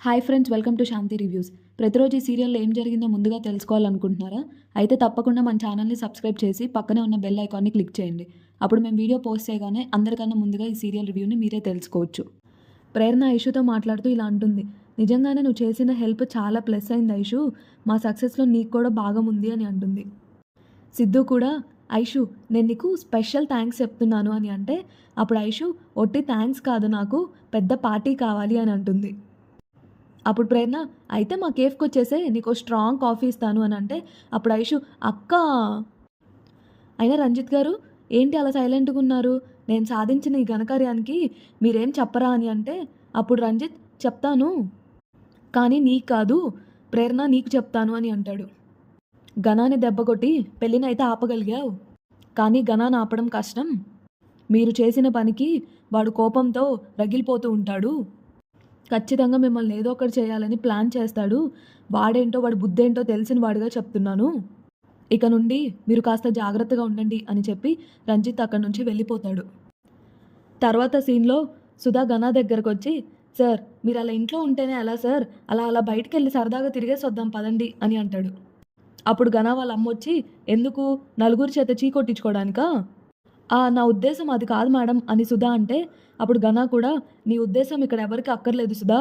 Hi friends welcome to Shanti reviews. ప్రతిరోజు ఈ సీరియల్లో ఏం జరిగిందో ముందుగా తెలుసుకోవాలనుకుంటున్నారా? అయితే తప్పకుండా మన ఛానల్ని సబ్స్క్రైబ్ చేసి పక్కనే ఉన్న బెల్ ఐకాన్ని క్లిక్ చేయండి. అప్పుడు మేము వీడియో పోస్ట్ చేయగానే అందరికన్నా ముందుగా ఈ సీరియల్ రివ్యూని మీరే తెలుసుకోవచ్చు. ప్రేరణ ఐషుతో మాట్లాడుతూ ఇలా అంటుంది. నిజంగానే నువ్వు చేసిన హెల్ప్ చాలా ప్లస్ అయింది ఐషు. మా సక్సెస్లో నీకు కూడా భాగం ఉంది అని అంటుంది. సిద్ధు కూడా ఐషు నేను నీకు స్పెషల్ థ్యాంక్స్ చెప్తున్నాను అని అంటే అప్పుడు ఐషు ఒట్టి థ్యాంక్స్ కాదు నాకు పెద్ద పార్టీ కావాలి అని అంటుంది. అప్పుడు ప్రేరణ అయితే మా కేఫ్కి వచ్చేసే నీకు స్ట్రాంగ్ కాఫీ ఇస్తాను అని అంటే అప్పుడు ఐషు అక్క! అయినా రంజిత్ గారు ఏంటి అలా సైలెంట్గా ఉన్నారు? నేను సాధించిన ఈ ఘనకార్యానికి మీరేం చెప్పరా? అని అంటే అప్పుడు రంజిత్ చెప్తాను. కానీ నీకు కాదు ప్రేరణ నీకు చెప్తాను అని అంటాడు. ఘనాన్ని దెబ్బ కొట్టి పెళ్ళినైతే ఆపగలిగావు. కానీ ఘనాన్ని ఆపడం కష్టం. మీరు చేసిన పనికి వాడు కోపంతో రగిలిపోతూ ఉంటాడు. ఖచ్చితంగా మిమ్మల్ని ఏదో ఒకటి చేయాలని ప్లాన్ చేస్తాడు. వాడేంటో వాడు బుద్ధేంటో తెలిసిన వాడిగా చెప్తున్నాను. ఇక నుండి మీరు కాస్త జాగ్రత్తగా ఉండండి అని చెప్పి రంజిత్ అక్కడి నుంచి వెళ్ళిపోతాడు. తర్వాత సీన్లో సుధా గనా దగ్గరకు వచ్చి సార్ మీరు అలా ఇంట్లో ఉంటేనే ఎలా సార్? అలా అలా బయటికి వెళ్ళి సరదాగా తిరిగేసి వద్దాం పదండి అని అంటాడు. అప్పుడు గనా వాళ్ళ అమ్మ వచ్చి ఎందుకు? నలుగురు చేత చీ కొట్టించుకోవడానికా నా ఉద్దేశం అది కాదు మేడం అని సుధా అంటే అప్పుడు ఘనా కూడా నీ ఉద్దేశం ఇక్కడ ఎవరికి అక్కర్లేదు సుధా.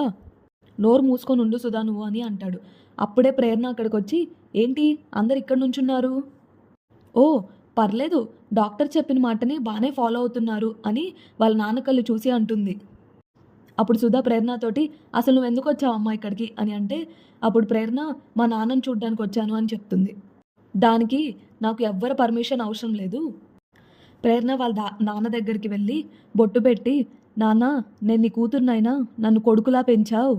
నోరు మూసుకొని ఉండు సుధా నువ్వు అని అంటాడు. అప్పుడే ప్రేరణ అక్కడికి వచ్చి ఏంటి? అందరు ఇక్కడ నుంచున్నారు? ఓ పర్లేదు. డాక్టర్ చెప్పిన మాటని బాగానే ఫాలో అవుతున్నారు అని వాళ్ళ నాన్న కళ్ళు చూసి అంటుంది. అప్పుడు సుధా ప్రేరణతోటి అసలు నువ్వు ఎందుకు వచ్చావు అమ్మ ఇక్కడికి? అని అంటే అప్పుడు ప్రేరణ మా నాన్నని చూడ్డానికి వచ్చాను అని చెప్తుంది. దానికి నాకు ఎవ్వరు పర్మిషన్ అవసరం లేదు. ప్రేరణ వాళ్ళ దా నాన్న దగ్గరికి వెళ్ళి బొట్టు పెట్టి నాన్న నేను నీ కూతుర్నైనా నన్ను కొడుకులా పెంచావు.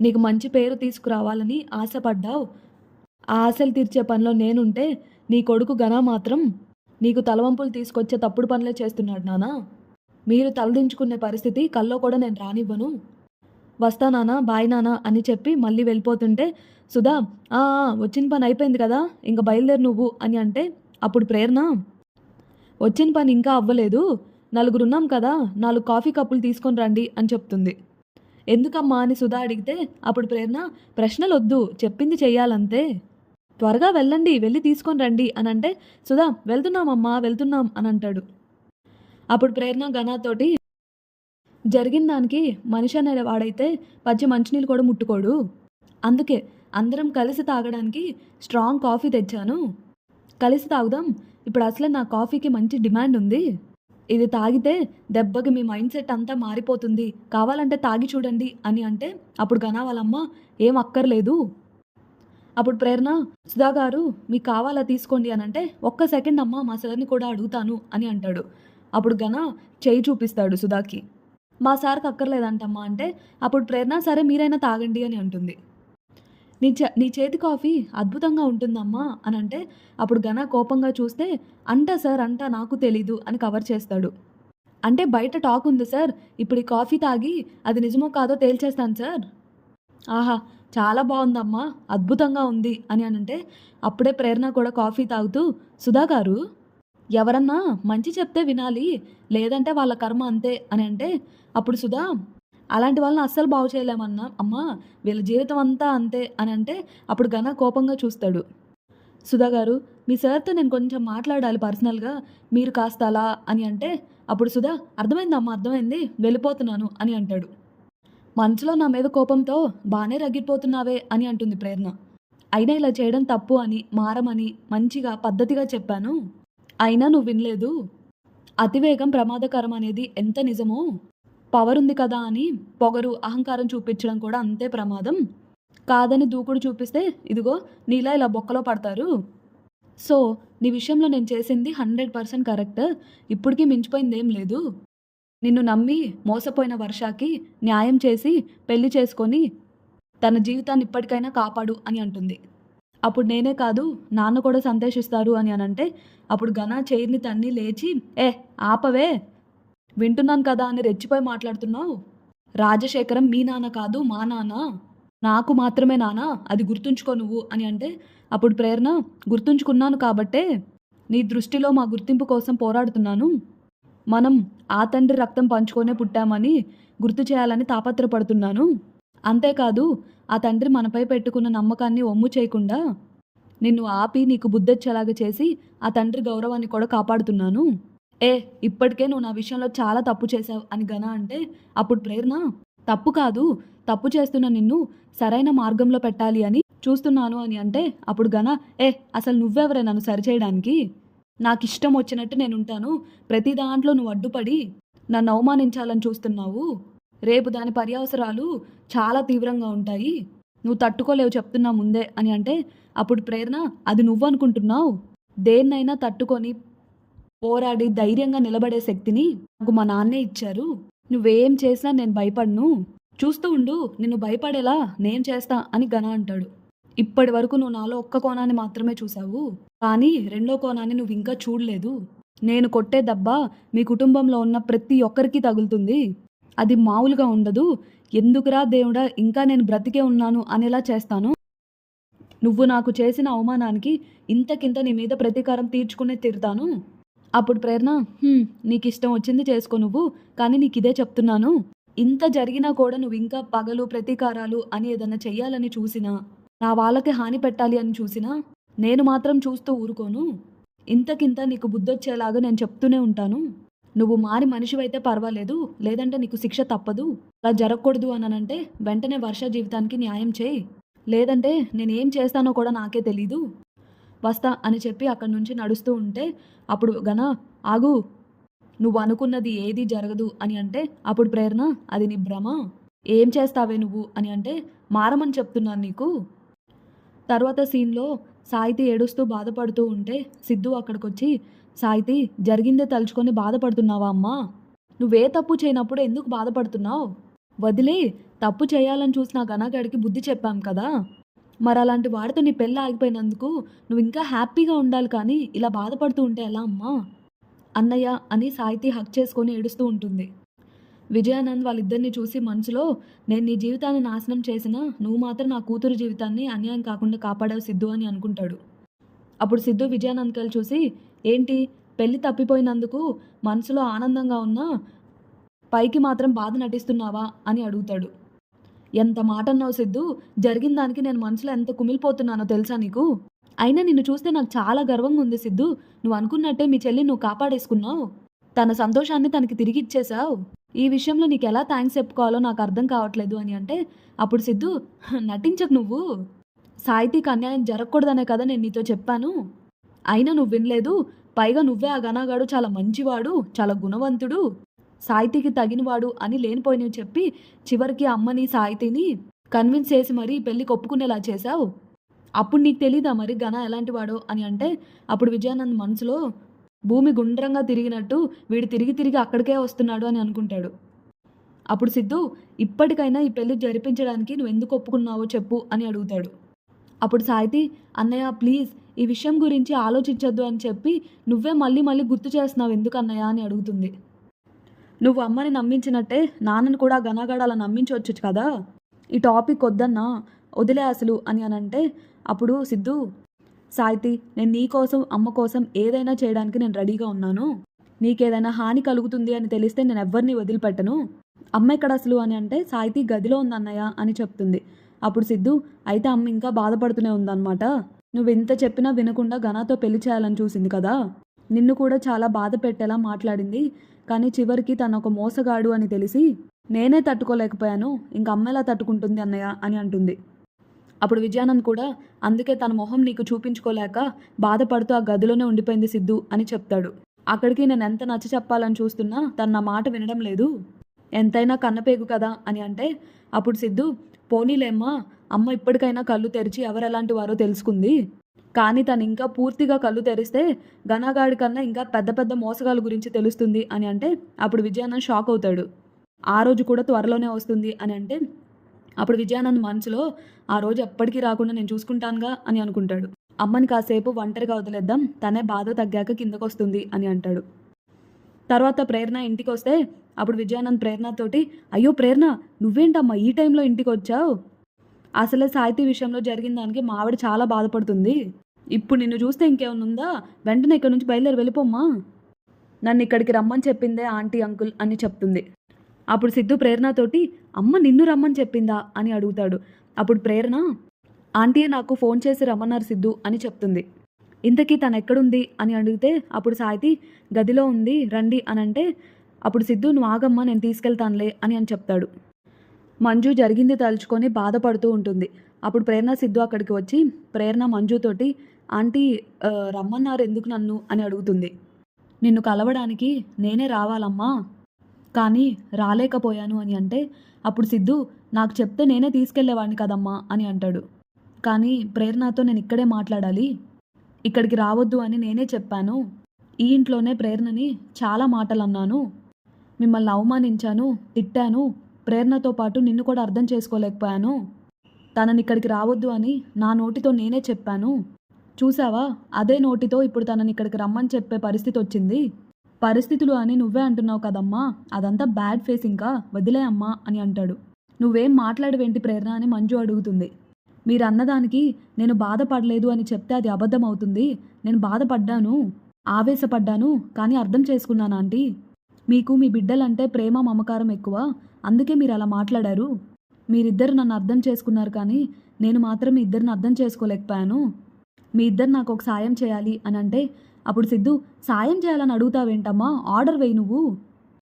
నీకు మంచి పేరు తీసుకురావాలని ఆశపడ్డావు. ఆ ఆశలు తీర్చే పనిలో నేనుంటే నీ కొడుకు ఘన మాత్రం నీకు తలవంపులు తీసుకొచ్చే తప్పుడు పనులే చేస్తున్నాడు నానా మీరు తలదించుకునే పరిస్థితి కల్లో కూడా నేను రానివ్వను. వస్తా నానా బాయ్ నానా అని చెప్పి మళ్ళీ వెళ్ళిపోతుంటే సుధా "ఆ, వచ్చిన పని అయిపోయింది కదా ఇంకా బయలుదేరు నువ్వు అని అంటే అప్పుడు ప్రేరణ వచ్చిన పని ఇంకా అవ్వలేదు. నలుగురు ఉన్నాం కదా నాలుగు కాఫీ కప్పులు తీసుకొని రండి అని చెప్తుంది. ఎందుకమ్మా అని సుధా అడిగితే అప్పుడు ప్రేరణ ప్రశ్నలు వద్దు చెప్పింది చెయ్యాలంతే. త్వరగా వెళ్ళండి వెళ్ళి తీసుకొని రండి అని అంటే సుధా వెళ్తున్నామమ్మా వెళ్తున్నాం అని అంటాడు. అప్పుడు ప్రేరణ ఘనాతోటి జరిగిన దానికి మనిషి అనే వాడైతే పచ్చి మంచినీళ్ళు కూడా ముట్టుకోడు. అందుకే అందరం కలిసి తాగడానికి స్ట్రాంగ్ కాఫీ తెచ్చాను. కలిసి తాగుదాం ఇప్పుడు అసలే నా కాఫీకి మంచి డిమాండ్ ఉంది. ఇది తాగితే దెబ్బకి మీ మైండ్ సెట్ అంతా మారిపోతుంది. కావాలంటే తాగి చూడండి అని అంటే అప్పుడు ఘనా వాళ్ళమ్మ ఏం అక్కర్లేదు. అప్పుడు ప్రేరణ సుధా గారు మీకు కావాలా తీసుకోండి అని అంటే ఒక్క సెకండ్ అమ్మ మా సార్ని కూడా అడుగుతాను అని అంటాడు. అప్పుడు గన చేయి చూపిస్తాడు సుధాకి. మా సార్కి అక్కర్లేదంటమ్మా అంటే అప్పుడు ప్రేరణ సరే మీరైనా తాగండి అని అంటుంది. నీ చే నీ చేతి కాఫీ అద్భుతంగా ఉంటుందమ్మా అని అంటే అప్పుడు ఘన కోపంగా చూస్తే అంట సార్ అంట నాకు తెలీదు అని కవర్ చేస్తాడు. అంటే బయట టాక్ ఉంది సార్ ఇప్పుడు ఈ కాఫీ తాగి అది నిజమో కాదో తేల్చేస్తాను సార్. ఆహా చాలా బాగుందమ్మా అద్భుతంగా ఉంది అని అనంటే అప్పుడే ప్రేరణ కూడా కాఫీ తాగుతూ సుధా గారు ఎవరన్నా మంచి చెప్తే వినాలి లేదంటే వాళ్ళ కర్మ అంతే అని అంటే అప్పుడు సుధా అలాంటి వాళ్ళని అస్సలు బాగు చేయలేమన్నా అమ్మా వీళ్ళ జీవితం అంతా అంతే అని అంటే అప్పుడు ఘన కోపంగా చూస్తాడు. సుధా గారు మీ సార్తో నేను కొంచెం మాట్లాడాలి పర్సనల్గా మీరు కాస్త అలా అని అంటే అప్పుడు సుధా అర్థమైంది అమ్మ అర్థమైంది వెళ్ళిపోతున్నాను అని అంటాడు. మనసులో నా మీద కోపంతో బాగానే రగిలిపోతున్నావే అని అంటుంది ప్రేరణ. అయినా ఇలా చేయడం తప్పు అని మారమని మంచిగా పద్ధతిగా చెప్పాను. అయినా నువ్వు వినలేదు. అతివేగం ప్రమాదకరం అనేది ఎంత నిజమో పవర్ ఉంది కదా అని పొగరు అహంకారం చూపించడం కూడా అంతే ప్రమాదం. కాదని దూకుడు చూపిస్తే ఇదిగో నీలా ఇలా బొక్కలో పడతారు. సో నీ విషయంలో నేను చేసింది హండ్రెడ్ పర్సెంట్ కరెక్ట్. ఇప్పటికీ మించిపోయింది ఏం లేదు. నిన్ను నమ్మి మోసపోయిన వర్షాకి న్యాయం చేసి పెళ్ళి చేసుకొని తన జీవితాన్ని ఇప్పటికైనా కాపాడు అని అంటుంది. అప్పుడు నేనే కాదు నాన్న కూడా సంతోషిస్తారు అని అనంటే అప్పుడు ఘన చైర్ని తన్ని లేచి ఏ ఆపవే వింటున్నాను కదా అని రెచ్చిపోయి మాట్లాడుతున్నావు? రాజశేఖరం మీ నాన్న కాదు మా నాన్న. నాకు మాత్రమే నాన్న అది గుర్తుంచుకో నువ్వు అని అంటే అప్పుడు ప్రేరణ గుర్తుంచుకున్నాను కాబట్టే నీ దృష్టిలో మా గుర్తింపు కోసం పోరాడుతున్నాను. మనం ఆ తండ్రి రక్తం పంచుకొనే పుట్టామని గుర్తు చేయాలని తాపత్రపడుతున్నాను. అంతేకాదు ఆ తండ్రి మనపై పెట్టుకున్న నమ్మకాన్ని ఒమ్ము చేయకుండా నిన్ను ఆపి నీకు బుద్ధొచ్చేలాగా చేసి ఆ తండ్రి గౌరవాన్ని కూడా కాపాడుతున్నాను. ఏ ఇప్పటికే నువ్వు నా విషయంలో చాలా తప్పు చేశావు అని గన అంటే అప్పుడు ప్రేరణ? తప్పు కాదు. తప్పు చేస్తున్న నిన్ను సరైన మార్గంలో పెట్టాలి అని చూస్తున్నాను అని అంటే అప్పుడు గన ఏ అసలు నువ్వెవరే నన్ను సరిచేయడానికి? నాకు ఇష్టం వచ్చినట్టు నేను ఉంటాను ప్రతి దాంట్లో నువ్వు అడ్డుపడి నన్ను అవమానించాలని చూస్తున్నావు. రేపు దాని పర్యవసరాలు చాలా తీవ్రంగా ఉంటాయి. నువ్వు తట్టుకోలేవు చెప్తున్నా ముందే అని అంటే అప్పుడు ప్రేరణ అది నువ్వు అనుకుంటున్నావు దేన్నైనా తట్టుకొని పోరాడి ధైర్యంగా నిలబడే శక్తిని నాకు మా నాన్నే ఇచ్చారు. నువ్వేం చేసినా నేను భయపడను. చూస్తూ ఉండు నిన్ను భయపడేలా నేను చేస్తా అని ఘన అంటాడు. ఇప్పటి వరకు నువ్వు నాలో ఒక్క కోణాన్ని మాత్రమే చూసావు కానీ రెండో కోణాన్ని నువ్వు ఇంకా చూడలేదు. నేను కొట్టే దెబ్బ మీ కుటుంబంలో ఉన్న ప్రతి ఒక్కరికి తగులుతుంది. అది మామూలుగా ఉండదు. ఎందుకురా దేవుడా ఇంకా నేను బ్రతికే ఉన్నాను అనేలా చేస్తాను? నువ్వు నాకు చేసిన అవమానానికి ఇంతకింత నీ మీద ప్రతీకారం తీర్చుకునే తీరుతాను? అప్పుడు ప్రేరణ నీకు ఇష్టం వచ్చింది చేసుకో నువ్వు కానీ నీకు ఇదే చెప్తున్నాను. ఇంత జరిగినా కూడా నువ్వు ఇంకా పగలు ప్రతీకారాలు అని ఏదన్నా చెయ్యాలని చూసినా నా వాళ్ళకి హాని పెట్టాలి అని చూసినా నేను మాత్రం చూస్తూ ఊరుకోను. ఇంతకింత నీకు బుద్ధొచ్చేలాగా నేను చెప్తూనే ఉంటాను. నువ్వు మారి మనిషివైతే పర్వాలేదు లేదంటే నీకు శిక్ష తప్పదు. అలా జరగకూడదు అనంటే వెంటనే వర్ష జీవితానికి న్యాయం చేయి. లేదంటే నేను ఏం చేస్తానో కూడా నాకే తెలీదు. వస్తా అని చెప్పి అక్కడి నుంచి నడుస్తూ ఉంటే అప్పుడు గనా ఆగు. నువ్వు అనుకున్నది ఏది జరగదు అని అంటే అప్పుడు ప్రేరణ అది నీ భ్రమ. ఏం చేస్తావే నువ్వు అని అంటే మారమని చెప్తున్నాను నీకు. తర్వాత సీన్లో సాయితి ఏడుస్తూ బాధపడుతూ ఉంటే సిద్ధు అక్కడికి వచ్చి సాయితి జరిగిందే తలుచుకొని బాధపడుతున్నావా అమ్మా? నువ్వే తప్పు చేయనప్పుడు ఎందుకు బాధపడుతున్నావు? వదిలే తప్పు చేయాలని చూసిన గనాగాడికి బుద్ధి చెప్పాం కదా. మరి అలాంటి వాడితో నీ పెళ్ళి ఆగిపోయినందుకు నువ్వు ఇంకా హ్యాపీగా ఉండాలి కానీ ఇలా బాధపడుతూ ఉంటే ఎలా అమ్మా? అన్నయ్య అని సాయితి హక్ చేసుకొని ఏడుస్తూ ఉంటుంది. విజయానంద్ వాళ్ళిద్దరిని చూసి మనసులో నేను నీ జీవితాన్ని నాశనం చేసినా నువ్వు మాత్రం నా కూతురు జీవితాన్ని అన్యాయం కాకుండా కాపాడావు సిద్ధు అని అనుకుంటాడు. అప్పుడు సిద్ధు విజయానంద్ కలిసి చూసి ఏంటి? పెళ్ళి తప్పిపోయినందుకు మనసులో ఆనందంగా ఉన్నా పైకి మాత్రం బాధ నటిస్తున్నావా? అని అడుగుతాడు. ఎంత మాట అన్నావు సిద్ధు? జరిగిన దానికి నేను మనసులో ఎంత కుమిలిపోతున్నానో తెలుసా నీకు? అయినా నిన్ను చూస్తే నాకు చాలా గర్వంగా ఉంది సిద్ధు. నువ్వు అనుకున్నట్టే మీ చెల్లి నువ్వు కాపాడేసుకున్నావు. తన సంతోషాన్ని తనకి తిరిగి ఇచ్చేశావు. ఈ విషయంలో నీకు ఎలా థ్యాంక్స్ చెప్పుకోవాలో నాకు అర్థం కావట్లేదు అని అంటే అప్పుడు సిద్ధు నటించకు నువ్వు. సాహితీకి అన్యాయం జరగకూడదనే కదా నేను నీతో చెప్పాను. అయినా నువ్వు వినలేదు. పైగా నువ్వే ఆ గనాగాడు చాలా మంచివాడు చాలా గుణవంతుడు. సాహితీకి తగినవాడు అని లేనిపోయినవి చెప్పి చివరికి అమ్మని సాహితీని కన్విన్స్ చేసి మరీ పెళ్ళికి ఒప్పుకునేలా చేశావు? అప్పుడు నీకు తెలీదా మరి ఘన ఎలాంటి వాడో అని అంటే అప్పుడు విజయానంద్ మనసులో భూమి గుండ్రంగా తిరిగినట్టు వీడు తిరిగి తిరిగి అక్కడికే వస్తున్నాడు అని అనుకుంటాడు. అప్పుడు సిద్ధు ఇప్పటికైనా ఈ పెళ్ళి జరిపించడానికి నువ్వు ఎందుకు ఒప్పుకున్నావో చెప్పు అని అడుగుతాడు. అప్పుడు సాయితి అన్నయ్య ప్లీజ్ ఈ విషయం గురించి ఆలోచించొద్దు అని చెప్పి నువ్వే మళ్ళీ మళ్ళీ గుర్తు చేస్తున్నావు ఎందుకు అన్నయ్య అని అడుగుతుంది. నువ్వు అమ్మని నమ్మించినట్టే నాన్నని కూడా గనగడ అలా నమ్మించవచ్చు కదా? ఈ టాపిక్ వద్దన్నా వదిలే అసలు అని అనంటే అప్పుడు సిద్ధు సాయితి నేను నీ కోసం అమ్మ కోసం ఏదైనా చేయడానికి నేను రెడీగా ఉన్నాను. నీకేదైనా హాని కలుగుతుంది అని తెలిస్తే నేను ఎవరిని వదిలిపెట్టను. అమ్మ ఎక్కడ అసలు అని అంటే సాయితి గదిలో ఉంది అన్నయ్య అని చెప్తుంది. అప్పుడు సిద్ధు అయితే అమ్మ ఇంకా బాధపడుతూనే ఉందన్నమాట. నువ్వు ఎంత చెప్పినా వినకుండా ఘనాతో పెళ్ళి చేయాలని చూసింది కదా? నిన్ను కూడా చాలా బాధ పెట్టేలా మాట్లాడింది. కానీ చివరికి తను ఒక మోసగాడు అని తెలిసి నేనే తట్టుకోలేకపోయాను ఇంక అమ్మ ఎలా తట్టుకుంటుంది అన్నయ్య అని అంటుంది. అప్పుడు విజయానంద్ కూడా అందుకే తన మొహం నీకు చూపించుకోలేక బాధపడుతూ ఆ గదిలోనే ఉండిపోయింది సిద్ధు అని చెప్తాడు. అక్కడికి నేను ఎంత నచ్చ చెప్పాలని చూస్తున్నా తను నా మాట వినడం లేదు. ఎంతైనా కన్నపేగు కదా అని అంటే అప్పుడు సిద్ధు పోనీలేమ్మా అమ్మ ఇప్పటికైనా కళ్ళు తెరిచి ఎవరెలాంటి వారో తెలుసుకుంది. కానీ తను ఇంకా పూర్తిగా కళ్ళు తెరిస్తే ఘనగాడి కన్నా ఇంకా పెద్ద పెద్ద మోసగాల గురించి తెలుస్తుంది అని అంటే అప్పుడు విజయానంద్ షాక్ అవుతాడు. ఆ రోజు కూడా త్వరలోనే వస్తుంది అని అంటే అప్పుడు విజయానంద్ మనసులో ఆ రోజు ఎప్పటికీ రాకుండా నేను చూసుకుంటానుగా అని అనుకుంటాడు. అమ్మని కాసేపు ఒంటరిగా వదిలేద్దాం తనే బాధ తగ్గాక కిందకు వస్తుంది అని అంటాడు. తర్వాత ప్రేరణ ఇంటికి వస్తే అప్పుడు విజయానంద్ ప్రేరణతోటి అయ్యో ప్రేరణ నువ్వేంటమ్మా ఈ టైంలో ఇంటికి వచ్చావు అసలే సాహితీ విషయంలో జరిగిన దానికి మా ఆవిడ చాలా బాధపడుతుంది. ఇప్పుడు నిన్ను చూస్తే ఇంకేమైనా ఉందా? వెంటనే ఇక్కడ నుంచి బయలుదేరి వెళ్ళిపోమ్మా. నన్ను ఇక్కడికి రమ్మని చెప్పిందే ఆంటీ అంకుల్ అని చెప్తుంది. అప్పుడు సిద్ధు ప్రేరణతోటి అమ్మ నిన్ను రమ్మని చెప్పిందా? అని అడుగుతాడు. అప్పుడు ప్రేరణ ఆంటీ నాకు ఫోన్ చేసి రమ్మన్నారు సిద్ధు అని చెప్తుంది. ఇంతకీ తను ఎక్కడుంది? అని అడిగితే అప్పుడు సాయితి గదిలో ఉంది రండి అని అంటే అప్పుడు సిద్ధు నువ్వు ఆగమ్మా నేను తీసుకెళ్తానులే అని అని చెప్తాడు. మంజు జరిగింది తలుచుకొని బాధపడుతూ ఉంటుంది. అప్పుడు ప్రేరణ సిద్ధు అక్కడికి వచ్చి ప్రేరణ మంజుతోటి ఆంటీ రమ్మన్నారు ఎందుకు నన్ను? అని అడుగుతుంది. నిన్ను కలవడానికి నేనే రావాలమ్మా. కానీ రాలేకపోయాను అని అంటే అప్పుడు సిద్ధు నాకు చెప్తే నేనే తీసుకెళ్ళేవాడిని కదమ్మా అని అంటాడు. కానీ ప్రేరణతో నేను ఇక్కడే మాట్లాడాలి. ఇక్కడికి రావద్దు అని నేనే చెప్పాను. ఈ ఇంట్లోనే ప్రేరణని చాలా మాటలు అన్నాను మిమ్మల్ని అవమానించాను తిట్టాను. ప్రేరణతో పాటు నిన్ను కూడా అర్థం చేసుకోలేకపోయాను. తనని ఇక్కడికి రావద్దు అని నా నోటితో నేనే చెప్పాను. చూసావా అదే నోటితో ఇప్పుడు తనని ఇక్కడికి రమ్మని చెప్పే పరిస్థితి వచ్చింది. పరిస్థితులు అని నువ్వే అంటున్నావు కదమ్మా. అదంతా బ్యాడ్ ఫేస్ ఇంకా. వదిలే అమ్మా అని అంటాడు. నువ్వేం మాట్లాడవేంటి ప్రేరణ అని మంజు అడుగుతుంది. మీరు అన్నదానికి నేను బాధపడలేదు అని చెప్తే అది అబద్ధం అవుతుంది నేను బాధపడ్డాను. ఆవేశపడ్డాను. కానీ అర్థం చేసుకున్నాను ఆంటీ? మీకు మీ బిడ్డలంటే ప్రేమ మమకారం ఎక్కువ. అందుకే మీరు అలా మాట్లాడారు. మీరిద్దరు నన్ను అర్థం చేసుకున్నారు కానీ నేను మాత్రం మీ ఇద్దరిని అర్థం చేసుకోలేకపోయాను. మీ ఇద్దరు నాకు ఒక సాయం చేయాలి అని అంటే అప్పుడు సిద్ధు సాయం చేయాలని అడుగుతావేంటమ్మా? ఆర్డర్ వేయి నువ్వు.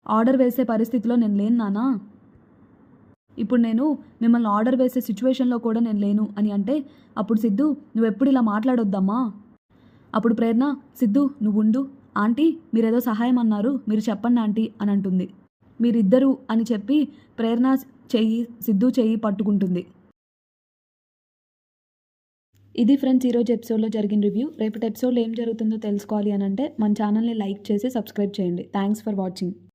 ఆర్డర్ వేసే పరిస్థితిలో నేను లేను నానా ఇప్పుడు నేను మిమ్మల్ని ఆర్డర్ వేసే సిచ్యువేషన్లో కూడా నేను లేను అని అంటే అప్పుడు సిద్ధు నువ్వు ఎప్పుడు ఇలా మాట్లాడొద్దమ్మా. అప్పుడు ప్రేరణ సిద్ధు నువ్వు ఉండు ఆంటీ మీరేదో సహాయం అన్నారు మీరు చెప్పండి ఆంటీ అని అంటుంది. మీరిద్దరూ అని చెప్పి ప్రేరణ చెయ్యి సిద్ధు చెయ్యి పట్టుకుంటుంది. ఇది ఫ్రెండ్స్ ఈరోజు ఎపిసోడ్లో జరిగిన రివ్యూ. రేపటి ఎపిసోడ్లో ఏం జరుగుతుందో తెలుసుకోవాలి అని అంటే మన ఛానల్ని లైక్ చేసి సబ్స్క్రైబ్ చేయండి. Thanks for watching.